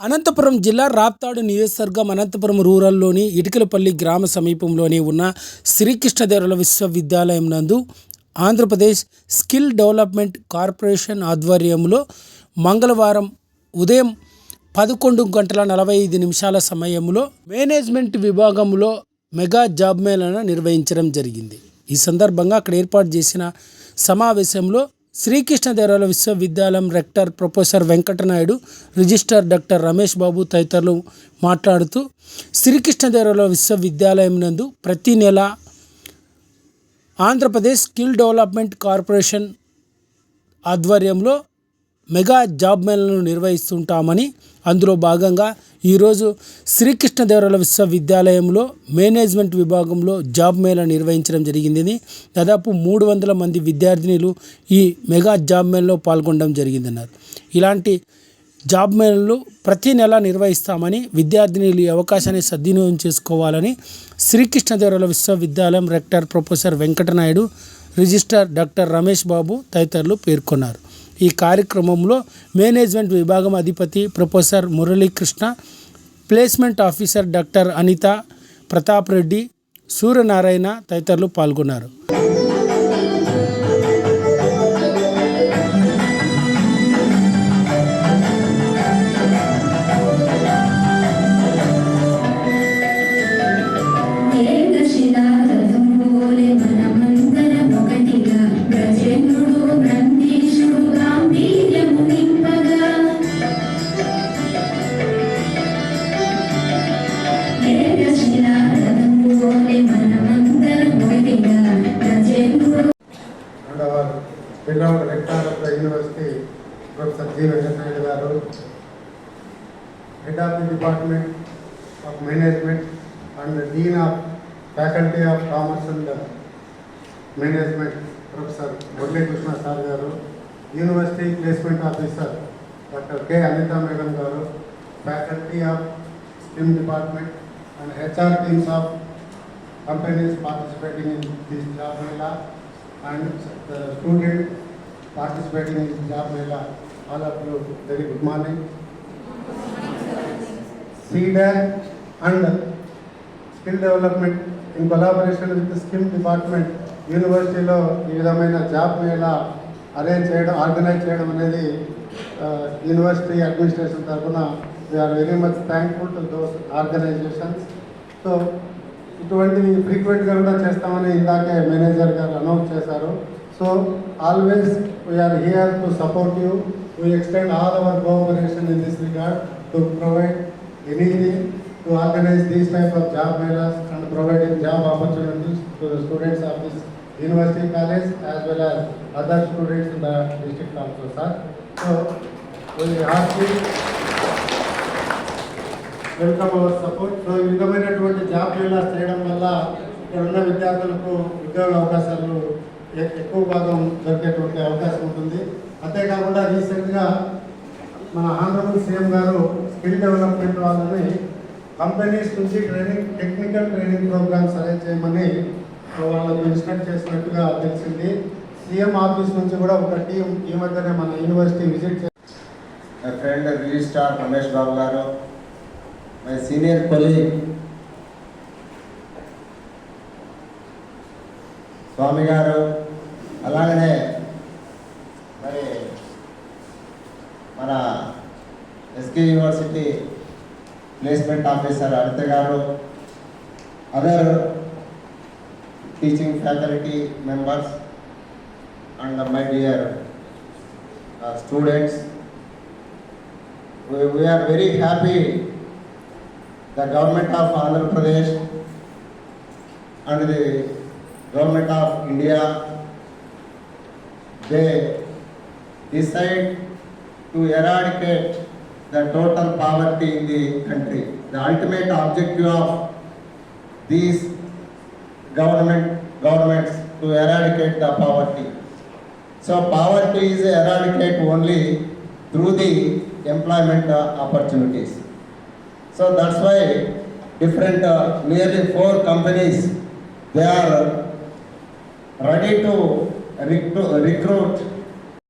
అనంతపురం జిల్లా రాప్తాడు నియోజకవర్గం అనంతపురం రూరల్లోని ఇటుకలపల్లి గ్రామ సమీపంలోని ఉన్న శ్రీకృష్ణదేవరాల విశ్వవిద్యాలయం నందు ఆంధ్రప్రదేశ్ స్కిల్ డెవలప్మెంట్ కార్పొరేషన్ ఆధ్వర్యంలో మంగళవారం ఉదయం పదకొండు గంటల నలభై ఐదు నిమిషాల సమయంలో మేనేజ్మెంట్ విభాగంలో మెగా జాబ్ మేళను నిర్వహించడం జరిగింది. ఈ సందర్భంగా అక్కడ ఏర్పాటు చేసిన సమావేశంలో శ్రీకృష్ణదేవరాయల విశ్వవిద్యాలయం rector professor Venkatanaidu registrar doctor Ramesh Babu తదితరులు మాట్లాడుతూ శ్రీకృష్ణదేవరాయల విశ్వవిద్యాలయం నందు ప్రతి నెల ఆంధ్రప్రదేశ్ స్కిల్ డెవలప్మెంట్ కార్పొరేషన్ ఆధ్వర్యంలో మెగా జాబ్ మేళను నిర్వహిస్తుంటామని అందులో భాగంగా ఈరోజు శ్రీకృష్ణదేవరాయల విశ్వవిద్యాలయంలో మేనేజ్మెంట్ విభాగంలో జాబ్ మేళ నిర్వహించడం జరిగింది దాదాపు మూడు వందల మంది విద్యార్థినులు ఈ మెగా జాబ్ మేళలో పాల్గొనడం జరిగిందన్నారు. ఇలాంటి జాబ్ మేళలు ప్రతి నెల నిర్వహిస్తామని విద్యార్థినులు ఈ అవకాశాన్ని సద్వినియోగం చేసుకోవాలని శ్రీకృష్ణదేవరాయల విశ్వవిద్యాలయం rector professor Venkatanaidu registrar doctor Ramesh Babu తదితరులు పేర్కొన్నారు. ఈ కార్యక్రమంలో మేనేజ్మెంట్ విభాగం అధిపతి professor Muralikrishna placement officer doctor Anitha Pratap Reddy Suryanarayana తదితరులు పాల్గొన్నారు. రెండవ rector of the university professor G Venkatanaidu గారు head of the department of management and dean of faculty of commerce and management professor Muralikrishna sir గారు university placement officer doctor K Anitha madam గారు faculty of steam department and HR teams of companies participating in this job and student participating in job mela. All of you, very good morning. CDAC and skill development in collaboration with skill department యూనివర్సిటీలో ఈ విధమైన job mela arrange చేయడం organise చేయడం అనేది university administration తరఫున we are very much thankful to those organisations so ఇటువంటివి ఫ్రీక్వెంట్గా కూడా చేస్తామని ఇందాకే మేనేజర్ గారు అనౌన్స్ చేశారు so always we are here to support you we extend all our cooperation in this record to provide anything to organise these type of job melas and providing job opportunities to the students of this university college as well as other students in the district also sir so we heartily welcome our support so ఈ విధమైనటువంటి job melas చేయడం వల్ల ఇక్కడ ఉన్న విద్యార్థులకు ఉద్యోగ అవకాశాలు ఎక్కువ భాగం దొరికేటువంటి అవకాశం ఉంటుంది. అంతేకాకుండా రీసెంట్గా మన Andhra Pradesh CM garu skill development వాళ్ళని కంపెనీస్ నుంచి training technical training programmes arrange చేయమని వాళ్ళకు ఇన్స్ట్రక్ట్ చేసినట్టుగా తెలిసింది. సీఎం ఆఫీస్ నుంచి కూడా ఒక టీం ఈ మధ్యనే మన యూనివర్సిటీ విజిట్ చే friend registrar registrar Ramesh Babu garu my senior colleague Swamy garu అలాగనే మరి మన SK university placement officer Anitha garu other teaching faculty members and my dear students. We're very happy the government of Andhra Pradesh and the government of India they decide to eradicate the total poverty in the country. The ultimate objective of these government governments to eradicate the poverty. So poverty is eradicated only through the employment uh, opportunities. So that's why different, uh, nearly four companies, they are ready to recruit